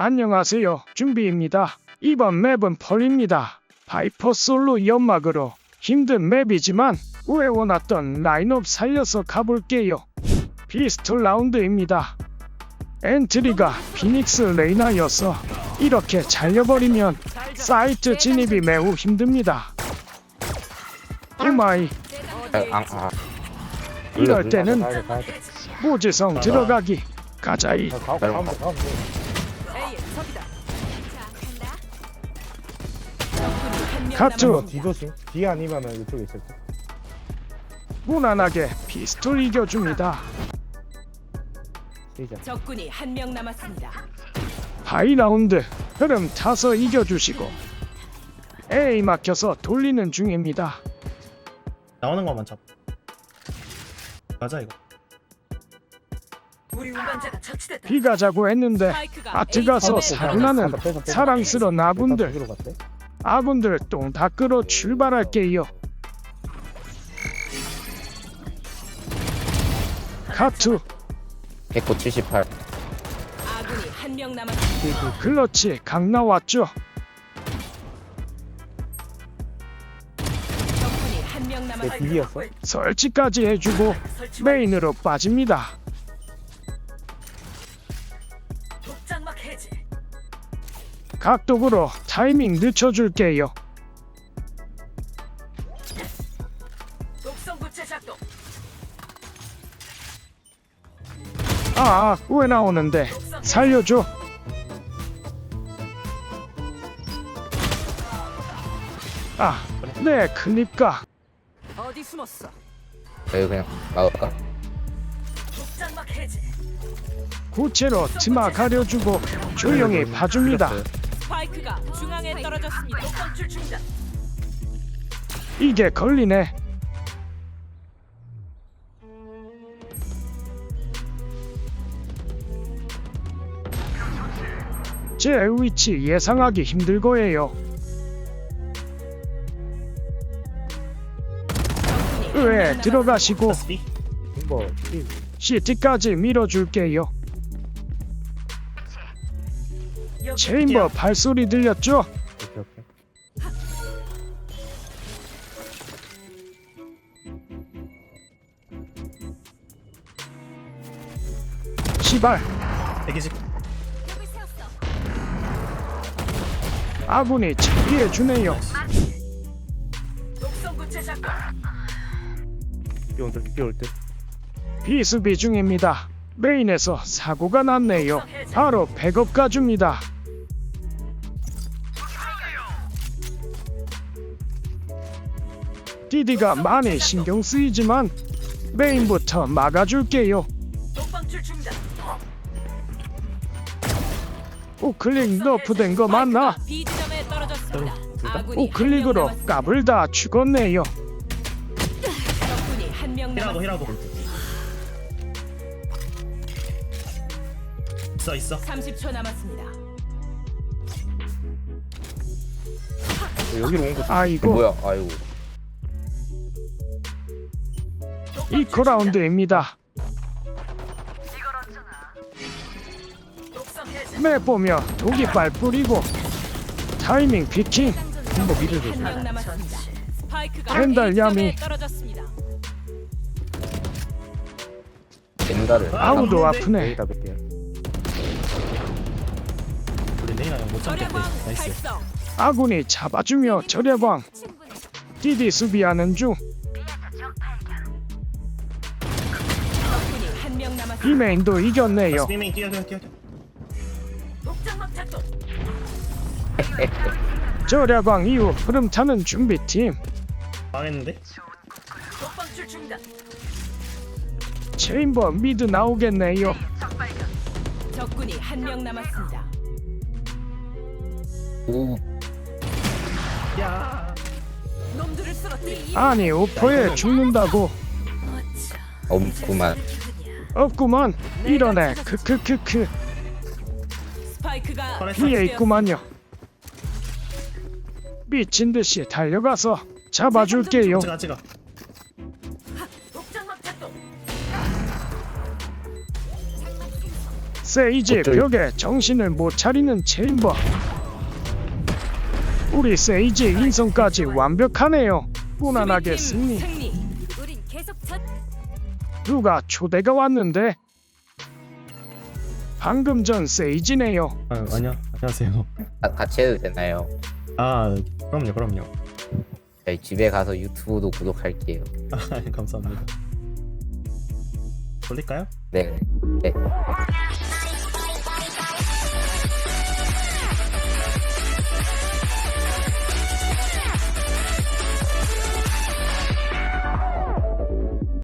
안녕하세요. 준비입니다. 이번 맵은 펄입니다. 바이퍼 솔로 연막으로 힘든 맵이지만 우애워놨던 라인업 살려서 가볼게요. 피스톨 라운드입니다. 엔트리가 피닉스 레이나여서 이렇게 잘려버리면 사이트 진입이 매우 힘듭니다. 오마이. 이럴 때는. 모지성 들어가기 가자이 가, 가, 가면 돼, 가면 돼. 가투 너 뒤조심. 뒤 아니면은 이쪽에 있을 때. 무난하게 피스톨 이겨줍니다. 시작. 적군이 한 명 남았습니다. 하이 라운드 흐름 타서 이겨주시고 A 막혀서 돌리는 중입니다. 나오는 것만 잡. 가자 이거. 우리 운반자가 처치됐다. B 가자고 했는데 스파이크가 아트 가서 A점에 사고나는 빼서, 빼서, 빼서. 사랑스런 일단 아군들 갔대. 아군들 똥 닦으러 출발할게요. 카투 178. 아군이 한 명 남았습니다. 클러치 강 나왔죠. 적군이 한명내 남았습니다. 뒤이었어? 설치까지 해주고 메인으로 빠집니다. 각독으로 타이밍 늦춰줄게요. 독성 구체 작동. 아, 왜 나오는데? 살려줘. 아, 네, 클립가. 어디 숨었어? 여기 그냥 막을까? 독장막 해제. 구체로 트마 가려주고 조용히 봐줍니다. 스파이크가 중앙에 떨어졌습니다. 독방출 중단. 이게 걸리네. 제 위치 예상하기 힘들 거예요. 왜 들어가시고. 뭐, 이 CT까지 밀어줄게요. 체인버 발소리 들렸죠? 오케이, 오케이. 시발, 120. 아군이 작동. 뛰어올 때, 뛰어올 때. 비수비 중입니다. 메인에서 사고가 났네요. 바로 백업 가줍니다. 디디가 많이 신경 쓰이지만 메인부터 막아줄게요. 우클릭 너프된 거 맞나? 우클릭으로 한명 남았습니다. 깝을 다 죽었네요. 히라고. 히라고. 있어 있어. 30초 남았습니다. 여기로 온 거. 아이고 뭐야? 아이고. 이코 라운드입니다. 독성 해제. 매 보며 독이빨 뿌리고 타이밍 피킹 한번 미를 줘. 한명 남았습니다. 스파이크가 펜달 야미. 젠다를. 아우도 아프네. 여기다 몇 개 절약왕 나이스. 아군이 잡아주며 절야광 디디 수비하는 중 한 명. 비메인도 이겼네요. 스피밍 뛰어 뛰어 뛰어. 뛰어. 독장막 작동. 절야광 이후 흐름 타는 준비팀 망했는데? 독방출 중단. 체인버 미드 나오겠네요. 적군이 한 명 남았습니다. 오. 야. 놈들을 쓰러뜨리. 아니 오퍼에 죽는다고 없구만. 없구만 이러네 크크크크 스파이크가. 뒤에 있구만요. 미친 듯이 달려가서 잡아줄게요. 독장막 작동. 세이지 벽에 정신을 못 차리는 챔버. 우리 세이지 인성까지 완벽하네요. 무난하게 승리. 누가 초대가 왔는데? 방금 전 세이지네요. 아 아니야 안녕하세요 아, 같이 해도 되나요? 아 그럼요 그럼요 저희 집에 가서 유튜브도 구독할게요. 아 감사합니다 돌릴까요? 네. 네.